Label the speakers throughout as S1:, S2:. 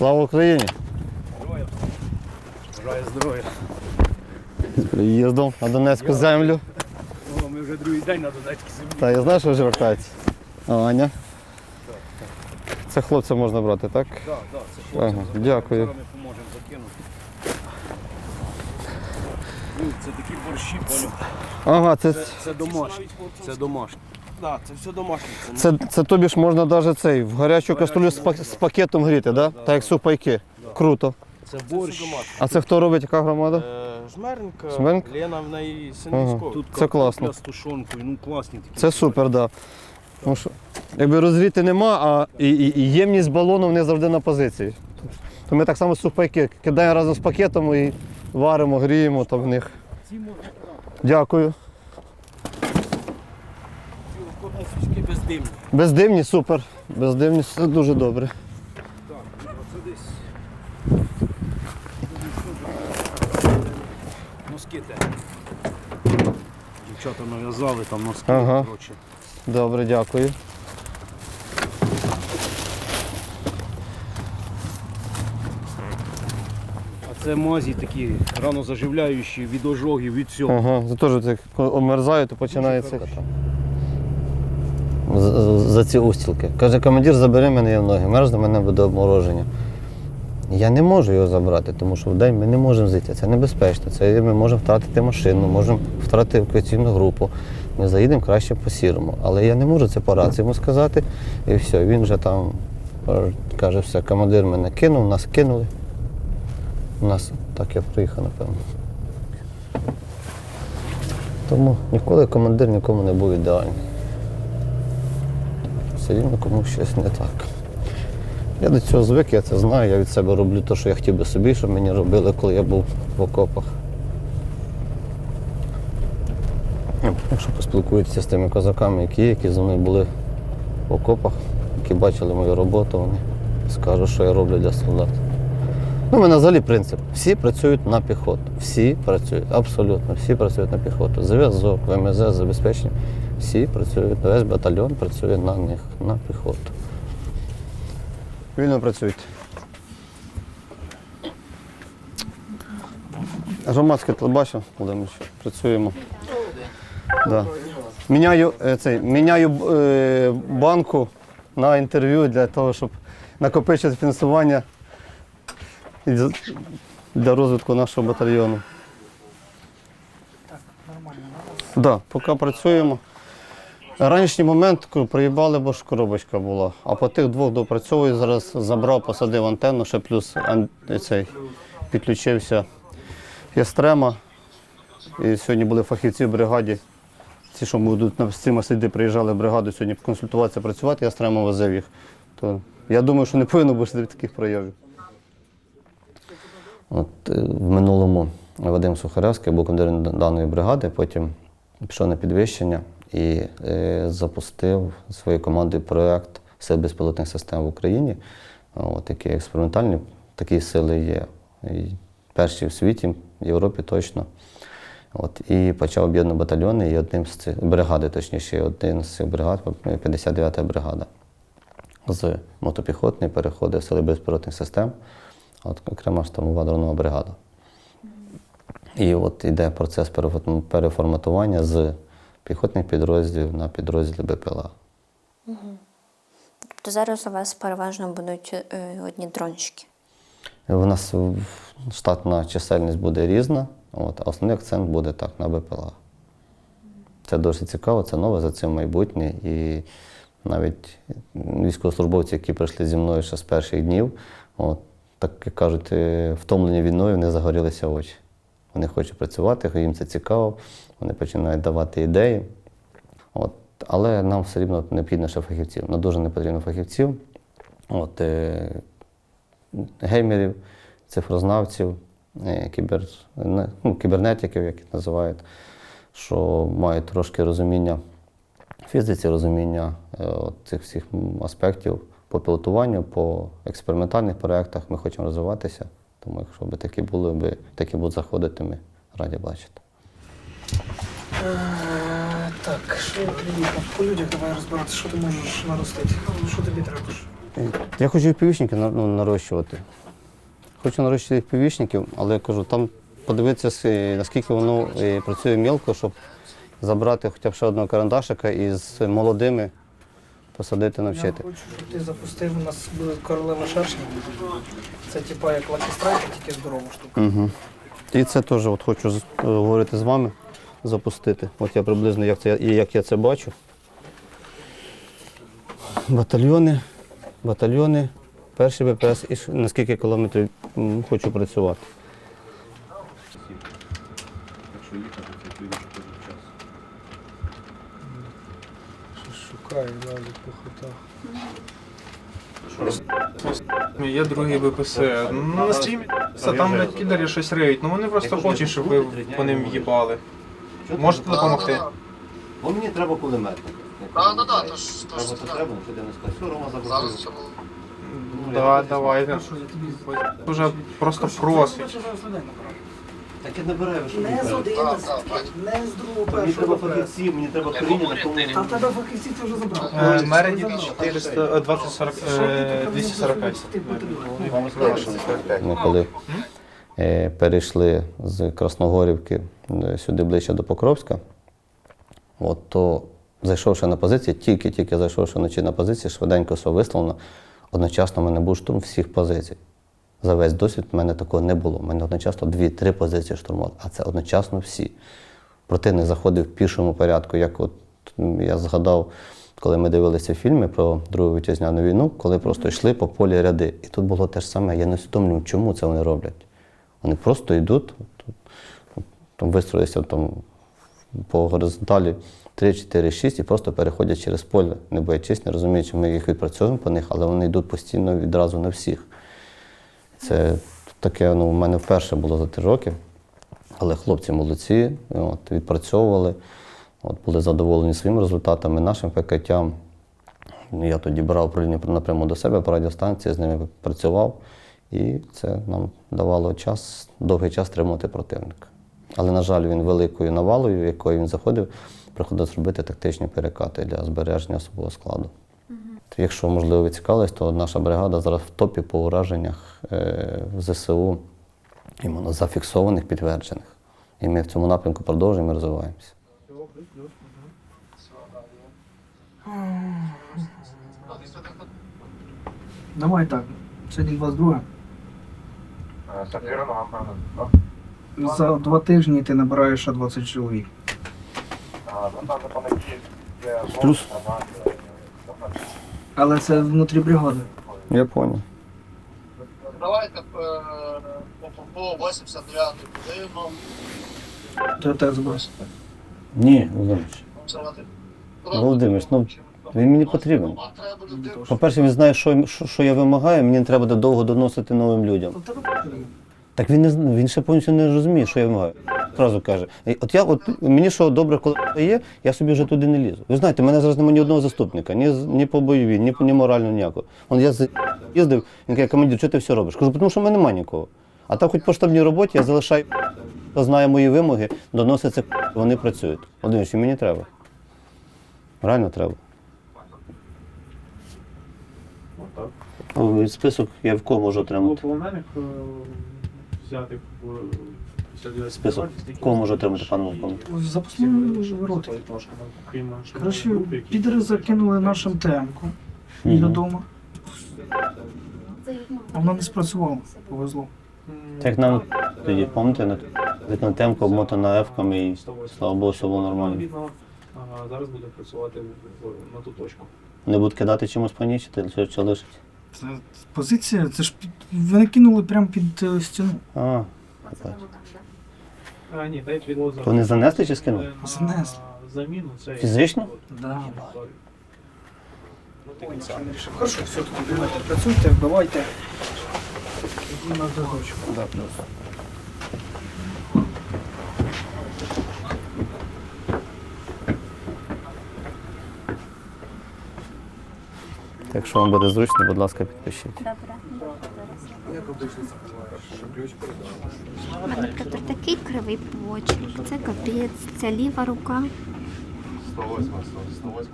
S1: Слава Україні!
S2: Бажаю здоров'я.
S1: З приїздом на Донецьку землю.
S2: О, ми вже другий день на Донецькій землі.
S1: Та я знаю, що вже вертаєтесь. А, Аня. Це хлопця можна брати, так?
S2: Так, так, це хлопці.
S1: Ага, дякую.
S2: Зараз ми поможемо закинути. Ну, Це такі борщі, поняв.
S1: Ага, це,
S2: Це, це домашні. Це домашні.
S3: Так, це все домашнє. Це
S1: це, це тобі ж можна навіть цей в гарячу каструлю з, пак- з пакетом гріти, да? так як супайки. Круто.
S2: Це
S3: все
S2: борщ.
S3: домашнє.
S1: А це хто робить, яка громада?
S3: Е, Жмеренка,
S1: Жмеренка?
S3: Лена в неї син
S1: Ага.
S3: військовий.
S2: Тут
S1: Це класно.
S2: картопля з тушонкою, ну класні такі.
S1: Це супер, так. Да. Тому що, якби розгріти нема, а і, і, і ємність балону вони завжди на позиції. То ми так само супайки кидаємо разом з пакетом і варимо, гріємо там в них. Дякую.
S3: Свічки бездимні.
S1: Бездимні, супер. Бездимні, це дуже добре.
S2: Так, оце десь. Носки те. Дівчата нав'язали там носки.
S1: Ага.
S2: Коротше.
S1: Добре, дякую.
S2: А це мазі такі ранозаживляючі від ожогів, від всього.
S1: Ага, це теж так, коли обмерзає, то починається. За ці устілки. Каже, командир, забери мене в ноги, мерзне мене буде обмороження. Я не можу його забрати, тому що в день ми не можемо зайти. Це небезпечно. Це ми можемо втратити машину, можемо втратити евакуаційну групу. Ми заїдемо краще по сірому. Але я не можу це по рації йому сказати. І все. Він вже там е, каже, все, командир мене кинув, нас кинули. У нас так я приїхав, напевно. Тому ніколи командир нікому не був ідеальний. Все рівно щось не так. Я до цього звик, я це знаю, я від себе роблю те, що я хотів би собі, щоб мені робили, коли я був в окопах. Ну, Якщо поспілкуєтеся з тими козаками, які які зі мною були в окопах, які бачили мою роботу, вони скажуть, що я роблю для солдат. Ну, мене взагалі принцип. Всі працюють на піхоту. Всі працюють, абсолютно всі працюють на піхоту. Зв'язок, ВМЗ, забезпечення. Всі працюють, весь батальйон працює на них, на піхоту. Вільно працюйте. Громадське телебачення, Володимирович, працюємо. Да. Міняю, е, цей, міняю е, банку на інтерв'ю для того, щоб накопичити фінансування і з- для розвитку нашого батальйону. Так, да, поки працюємо. Ранішній момент приїбали, бо ж коробочка була. А по тих двох допрацьовую, зараз забрав, посадив антенну, ще плюс цей, підключився ястрема. І сьогодні були фахівці в бригаді. Ці, що будуть на цими сліди, приїжджали в бригаду сьогодні консультуватися, працювати, ястрема возив їх. То я думаю, що не повинно бути таких проявів. От, е, в минулому Вадим Сухаревський був командиром даної бригади, потім пішов на підвищення і е, запустив своєю командою проєкт Сил безпілотних систем в Україні. От, який експериментальний, такі сили є. І перші в світі, в Європі точно. От, і почав об'єднувати батальйони, і одним з цих бригади, точніше, один з цих бригад, 59-та бригада. З мотопіхотної переходить в сили безпілотних систем, от окрема штурмова дронова бригада. І от йде процес переформатування з піхотних підрозділів на підрозділи БПЛА.
S4: Тобто зараз у вас переважно будуть е, одні дрончики.
S1: У нас штатна чисельність буде різна, от, а основний акцент буде так на БПЛА. Це досить цікаво, це нове, за цим майбутнє. І навіть військовослужбовці, які прийшли зі мною ще з перших днів, от, так як кажуть, е, втомлені війною, вони загорілися очі. Вони хочуть працювати, їм це цікаво, вони починають давати ідеї. От. Але нам все рівно необхідно ще фахівців. Нам дуже не потрібно фахівців. От, е, геймерів, цифрознавців, е, кібер, не- ну, кібернетиків, як їх називають, що мають трошки розуміння фізиці, розуміння е, от цих всіх аспектів по пілотуванню, по експериментальних проєктах ми хочемо розвиватися. Тому якщо б такі були, такі будуть заходити, ми раді бачити.
S5: Е, Так, що я? По людях давай розбиратися, що ти можеш наростити. Що тобі треба?
S1: Я хочу впівішників ну, нарощувати. Хочу нарощувати впівішників, але я кажу, там подивитися, наскільки воно е, працює мілко, щоб забрати хоча б ще одного карандашика і з молодими посадити, навчити.
S5: Я хочу, щоб ти запустив, у нас королева шершня. Це типа як Strike, тільки здорова штука.
S1: Угу. І це теж от хочу з- е, говорити з вами, запустити. От я приблизно як, це, як я це бачу. Батальйони, батальйони, перший БПС і на скільки кілометрів хочу працювати.
S2: Якщо їхати, то в час.
S5: Шукаю далі по хотах.
S6: Є другий БПС. Ну, на стрімі там блядь, щось риють. Ну вони просто хочуть, щоб ви по ним їбали. Можете допомогти?
S1: Бо мені треба кулеметник.
S7: А, ну да, то ж то
S1: Треба
S7: ж
S1: то
S7: так.
S1: треба, що не скажу, Рома
S7: Зараз це було.
S6: Да, давайте. Дуже просто просить.
S1: Так я набираю, що
S5: Не з
S7: Так, так, бачите.
S5: не з другого
S1: Мені треба
S5: першого
S1: фахівців, мені треба прийняти, тому
S5: А в тебе фахівці ти вже забрав.
S6: Е, Мереді 400, 2040, е, 245.
S1: Ми коли е, перейшли з Красногорівки е, сюди ближче до Покровська, от, то зайшовши на позиції, тільки-тільки зайшовши вночі на позиції, швиденько все висловлено, одночасно в мене був штурм всіх позицій. За весь досвід в мене такого не було. У мене одночасно дві-три позиції штурмували, а це одночасно всі. Противник заходив в пішому порядку, як от я згадав, коли ми дивилися фільми про Другу вітчизняну війну, коли просто йшли по полі ряди. І тут було те ж саме. Я не усвідомлюю, чому це вони роблять. Вони просто йдуть, вистроїлися там, по горизонталі 3, 4, 6 і просто переходять через поле, не боячись, не розуміючи, ми їх відпрацьовуємо по них, але вони йдуть постійно відразу на всіх. Це таке ну, у мене вперше було за три роки. Але хлопці молодці, от, відпрацьовували, от, були задоволені своїми результатами, нашим покриттям. Я тоді брав управління напряму до себе по радіостанції, з ними працював, і це нам давало час, довгий час тримати противника. Але, на жаль, він великою навалою, якою він заходив, приходилось робити тактичні перекати для збереження особового складу. Якщо, можливо, ви цікавились, то наша бригада зараз в топі по ураженнях е, в ЗСУ іменно зафіксованих, підтверджених. І ми в цьому напрямку продовжуємо і розвиваємося.
S5: Давай так. Сьогодні 22. За два тижні ти набираєш 20 чоловік.
S1: Плюс.
S5: Але це внутрі бригади.
S1: Я зрозумів.
S7: Давайте е, по, по 89 будинок.
S5: Ти те зброс.
S1: Ні, Володимирович. Володимирович, ну він мені потрібен.
S7: Людину.
S1: По-перше, він знає, що, що, що я вимагаю, мені не треба довго доносити новим людям. Так він не він ще повністю не розуміє, що я вимагаю. Одразу каже. От я, от мені що добре, коли є, я собі вже туди не лізу. Ви знаєте, мене зараз немає ні одного заступника, ні, ні по бойовій, ні, ні морально ніякого. Он я їздив, він каже, командир, що ти все робиш? Кажу, тому що в мене немає нікого. А так хоч по штабній роботі я залишаю, хто знає мої вимоги, доноситься, вони працюють. Один, що мені треба. Реально треба. О, Список я в кого можу отримати?
S6: Полонених взяти
S1: Список. Кого можу отримати, пане Волковник?
S5: Запасні роти. Коротше, підери закинули наш МТМ-ку додому. А вона не спрацювала. Повезло.
S1: Так нам тоді, пам'ятаєте, на темку обмотана ефками і слава Богу, все було нормально.
S6: Зараз буде працювати на ту точку.
S1: Не будуть кидати чимось по ній, чи, чи, чи лишить?
S5: Це позиція, це ж під- вони кинули прямо під е, стіну.
S1: А, капець.
S6: А, ні, відвоз за-
S1: Вони занесли чи скинули?
S6: На
S5: Занесли.
S6: Заміну це
S1: Фізично?
S5: Да. Хорошо, все, тоді давайте працюйте, вбивайте. Тоді на зв'язочку.
S1: Да, плюс. Якщо вам буде зручно, будь ласка, підпишіть.
S8: мене Петр такий кривий почерк. Це капець, ця ліва рука.
S7: 108, 108.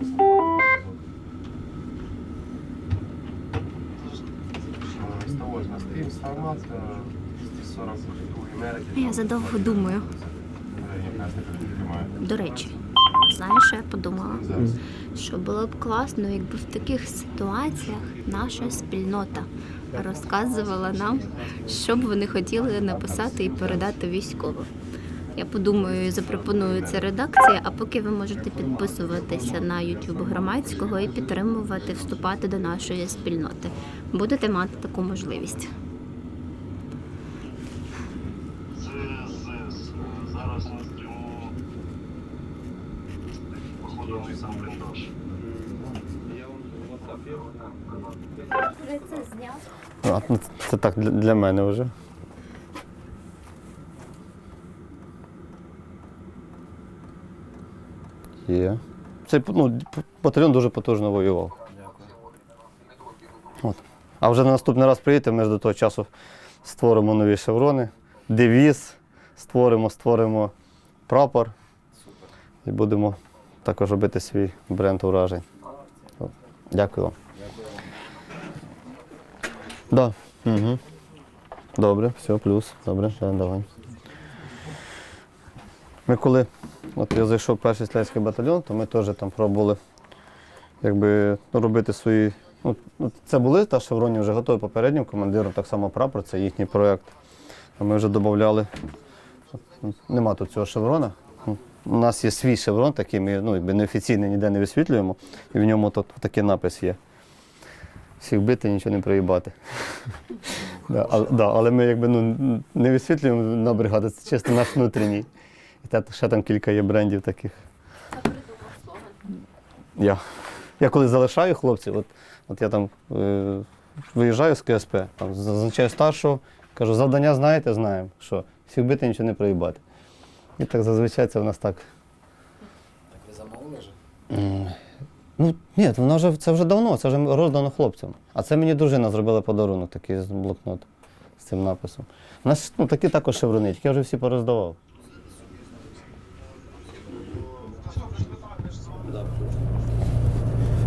S9: Приставочна стоїть, станок 240 метрів.
S8: Я задовго думаю. До речі, знаєш, що я подумала? Що було б класно, якби в таких ситуаціях наша спільнота розказувала нам, що б вони хотіли написати і передати військовим. Я подумаю запропоную це редакції, а поки ви можете підписуватися на YouTube громадського і підтримувати, вступати до нашої спільноти. Будете мати таку можливість.
S7: Зараз на стріму походу той сам прийшов.
S1: А, ну, Це так для, для мене вже. Є. Цей ну, батальйон дуже потужно воював. От. А вже на наступний раз приїдете, ми ж до того часу створимо нові шеврони, девіз, створимо, створимо прапор. І будемо також робити свій бренд уражень. Дякую вам. Да. Угу. Добре, все, плюс. Добре, да, давай. Ми коли от я зайшов в перший стрілецький батальйон, то ми теж там пробували якби, ну, робити свої. Ну, ну, це були та шевроні вже готові попереднім командиром, так само прапор, це їхній проєкт. Ми вже додавали. Нема тут цього шеврона. У нас є свій шеврон, такий ми ну, якби неофіційний ніде не висвітлюємо, і в ньому тут такий напис є. Всіх бити, нічого не проїбати. Да, але, да, але ми якби ну, не висвітлюємо на бригаду, це чисто наш внутрішній. І та, ще там кілька є брендів таких. Я. Я коли залишаю хлопців, от, от я там е, виїжджаю з КСП, там, зазначаю старшого, кажу, завдання знаєте, знаємо, що всіх бити, нічого не проїбати. І так зазвичай це в нас так. Так ви замовили вже? Ну, ні, вона вже, це вже давно, це вже роздано хлопцям. А це мені дружина зробила подарунок, такий з блокнот з цим написом. У нас ну, такі також шеврони, тільки я вже всі пороздавав.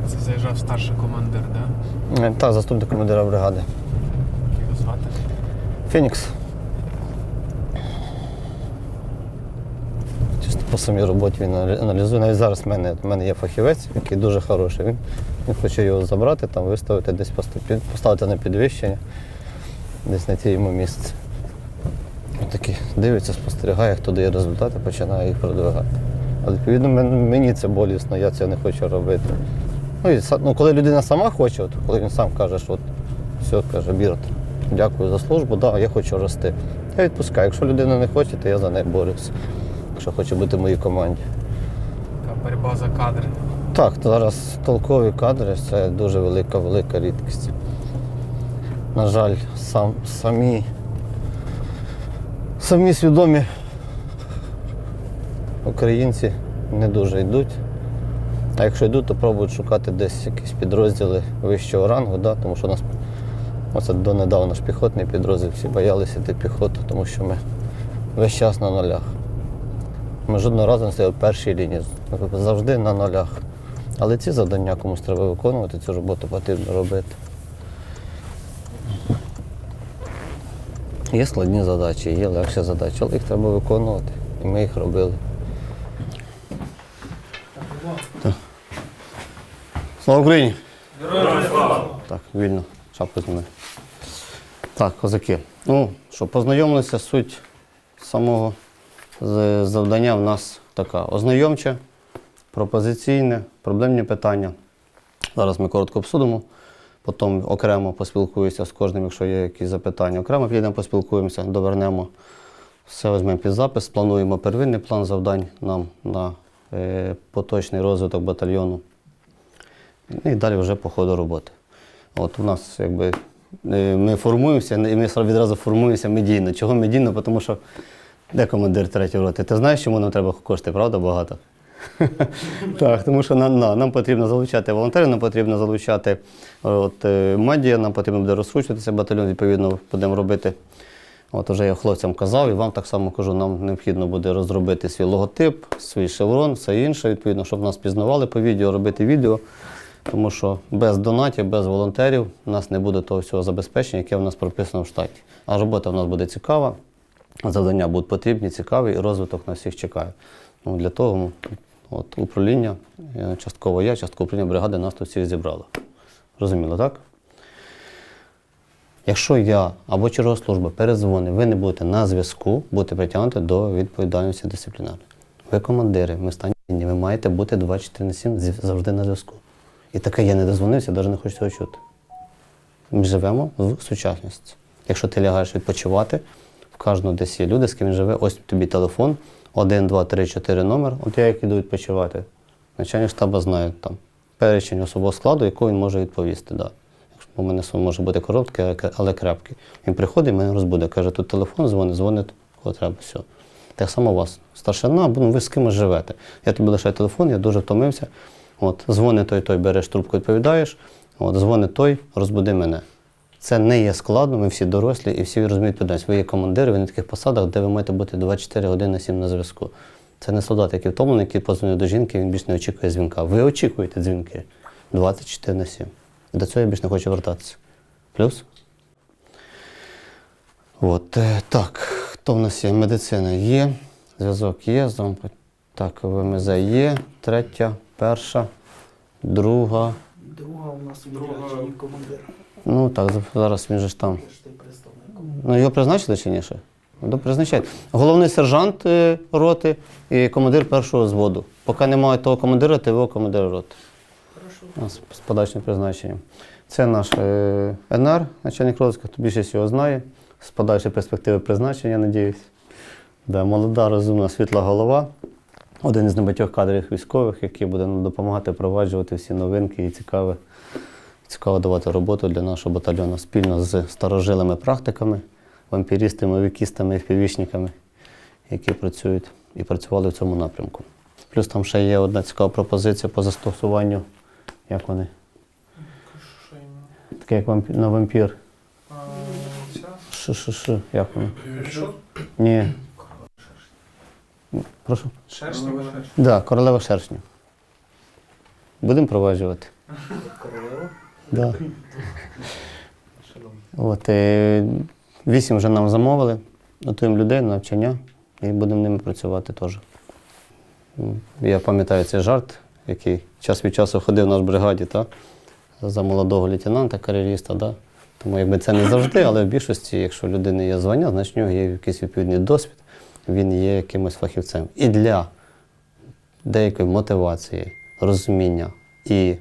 S6: Це заїжджав старший командир, да?
S1: Е, Та, заступник командира бригади.
S6: Як його звати?
S1: Фенікс. Чисто по самій роботі він аналізує. Навіть зараз в мене, в мене є фахівець, який дуже хороший. Він, він хоче його забрати, там, виставити, десь поста- поставити на підвищення, десь знайти йому місце. Такий дивиться, спостерігає, хто дає результати, починає їх продвигати. Але відповідно мені це болісно, я цього не хочу робити. Ну, і, ну, коли людина сама хоче, от, коли він сам каже, що от, все, каже, Бірт, дякую за службу, да, я хочу рости. Я відпускаю. Якщо людина не хоче, то я за неї борюся. Якщо хоче бути в моїй команді.
S6: Така боротьба за кадри.
S1: Так, зараз толкові кадри це дуже велика, велика рідкість. На жаль, сам, самі, самі свідомі українці не дуже йдуть. А якщо йдуть, то пробують шукати десь якісь підрозділи вищого рангу, да? тому що у нас оце донедавна наш піхотний підрозділ, всі боялися йти піхоту, тому що ми весь час на нулях. Ми жодного разу не стояли в першій лінії, завжди на нулях. Але ці завдання комусь треба виконувати, цю роботу потрібно робити. Є складні задачі, є легші задачі, але їх треба виконувати. І ми їх робили. Так. Слава Україні! Так, вільно. Шапку зніми. Так, козаки. Ну, що, познайомилися, суть самого завдання в нас така ознайомча, пропозиційне, проблемні питання. Зараз ми коротко обсудимо, потім окремо поспілкуюся з кожним, якщо є якісь запитання. Окремо підемо поспілкуємося, довернемо все візьмемо під запис, плануємо первинний план завдань нам на е, поточний розвиток батальйону. І далі вже по ходу роботи. От у нас якби е, ми формуємося, і ми відразу формуємося медійно. Чого медійно? Тому що де командир третьої роти? Ти знаєш, чому нам треба кошти, правда, багато? Так, тому що нам, на- нам потрібно залучати волонтерів, нам потрібно залучати е, от, е, медіа, нам потрібно буде розкручуватися батальйон, відповідно, будемо робити. От уже я хлопцям казав, і вам так само кажу, нам необхідно буде розробити свій логотип, свій шеврон, все інше, відповідно, щоб нас пізнавали по відео, робити відео Тому що без донатів, без волонтерів у нас не буде того всього забезпечення, яке в нас прописано в штаті. А робота в нас буде цікава, завдання будуть потрібні, цікаві, і розвиток на всіх чекає. Ну, для того ну, от, управління, е, частково я, частково управління бригади нас тут всіх зібрало. Розуміло, так? Якщо я або чергова служба перезвонить, ви не будете на зв'язку, будете притягнути до відповідальності дисциплінарної. Ви командири, ми стані, ви маєте бути 24 на 7 завжди на зв'язку. І таке я не дозвонився, навіть не хочу цього чути. Ми живемо в сучасності. Якщо ти лягаєш відпочивати, кожного десь є люди, з ким він живе, ось тобі телефон, 1, 2, 3, 4 номер. От я як іду відпочивати. Начальник штабу знає там перечень особового складу, якого він може відповісти. Да. У мене сон може бути короткий, але крепкий. Він приходить, мене розбуде, каже, тут телефон дзвонить, дзвонить, кого треба, все. Так само у вас. Старшина, ну, ви з кимось живете. Я тобі лишаю телефон, я дуже втомився. От, дзвонить той, той, береш трубку, відповідаєш. От, дзвонить той, розбуди мене. Це не є складно, ми всі дорослі і всі розуміють відповідальність. Ви є командири, ви на таких посадах, де ви маєте бути 24 години на 7 на зв'язку. Це не солдат, який втомлений, який позвонив до жінки, він більше не очікує дзвінка. Ви очікуєте дзвінки 24 на 7. До цього я більше не хочу вертатися. Плюс? От, е, так, хто в нас є? Медицина є, зв'язок є, зомпа- так, ВМЗ є, третя, перша, друга.
S5: Друга у нас відряджені командир.
S1: Ну так, зараз він же ж там. Ну, його призначили чи ні ще? Ну, призначають. Головний сержант е, роти і командир першого зводу. Поки немає того командира, то його командир роти.
S5: Хорошо.
S1: У з подальшим призначенням. Це наш е, НР, начальник розвитку, хто більшість його знає. З подальшої перспективи призначення, я надіюсь. Да, молода, розумна, світла голова. Один із небагатьох кадрів військових, який буде нам допомагати впроваджувати всі новинки і цікаве, цікаво давати роботу для нашого батальйону спільно з старожилими практиками, вампірістами, вікістами і впівічниками, які працюють і працювали в цьому напрямку. Плюс там ще є одна цікава пропозиція по застосуванню, як вони, таке як вампір, на вампір. Ш-ш-ш, як вони?
S6: Що?
S1: Ні. Прошу.
S6: Шершні?
S1: Так, королева шершня. Будемо проваджувати.
S5: Королева.
S1: Да. От, е, вісім вже нам замовили, готуємо людей на навчання і будемо ними працювати теж. Я пам'ятаю цей жарт, який час від часу ходив в наш бригаді, та, за молодого лейтенанта, кар'єріста. Да? Тому якби це не завжди, але в більшості, якщо в людини є звання, значить в нього є якийсь відповідний досвід, він є якимось фахівцем. І для деякої мотивації, розуміння і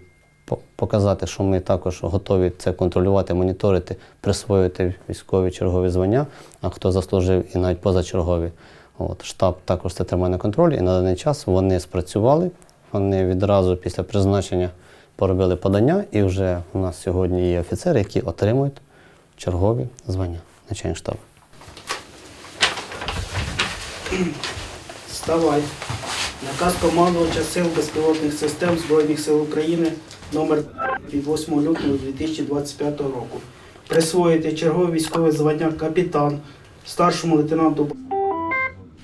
S1: показати, що ми також готові це контролювати, моніторити, присвоїти військові чергові звання, а хто заслужив і навіть позачергові. От, штаб також це тримає на контролі, і на даний час вони спрацювали. Вони відразу після призначення поробили подання, і вже у нас сьогодні є офіцери, які отримують чергові звання начальник штабу.
S5: Вставай. Наказ командувача Сил безпілотних систем Збройних сил України номер від 8 лютого 2025 року. Присвоїти чергове військове звання капітан старшому лейтенанту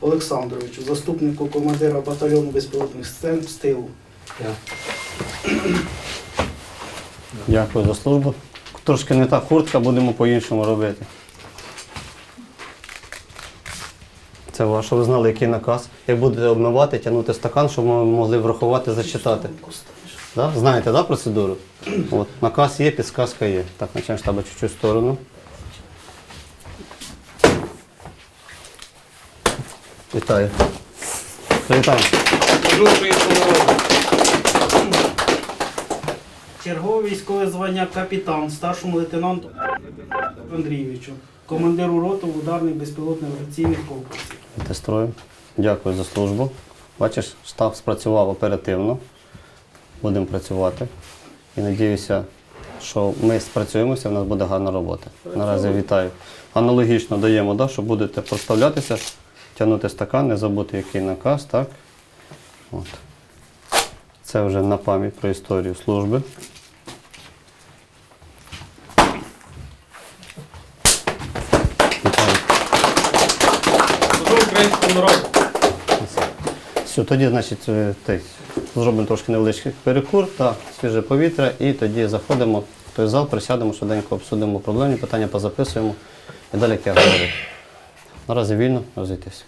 S5: Олександровичу, заступнику командира батальйону безпілотних систем з тилу.
S1: Дякую за службу. Трошки не та куртка, будемо по-іншому робити. Це ваше, щоб ви знали, який наказ. Як будете обмивати, тягнути стакан, щоб ми могли врахувати, зачитати. Да? Знаєте, да, процедуру? От, наказ є, підсказка є. Так, начнемо штаба чуть-чуть сторону. Вітаю. Привітаємо.
S5: Чергове військове звання капітан старшому лейтенанту Андрійовичу, командиру роту ударних безпілотних авіаційних комплексів.
S1: Ти. Дякую за службу. Бачиш, штаб спрацював оперативно. Будемо працювати. І надіюся, що ми спрацюємося, в нас буде гарна робота. Наразі вітаю. Аналогічно даємо, да, що будете проставлятися, тягнути стакан, не забути, який наказ, так? От. Це вже на пам'ять про історію служби.
S6: Народу.
S1: Все, тоді, значить, е, зробимо трошки невеличкий перекур та свіже повітря, і тоді заходимо в той зал, присядемо, швиденько обсудимо проблемні питання, позаписуємо і далі як я говорю. Наразі вільно розійтись.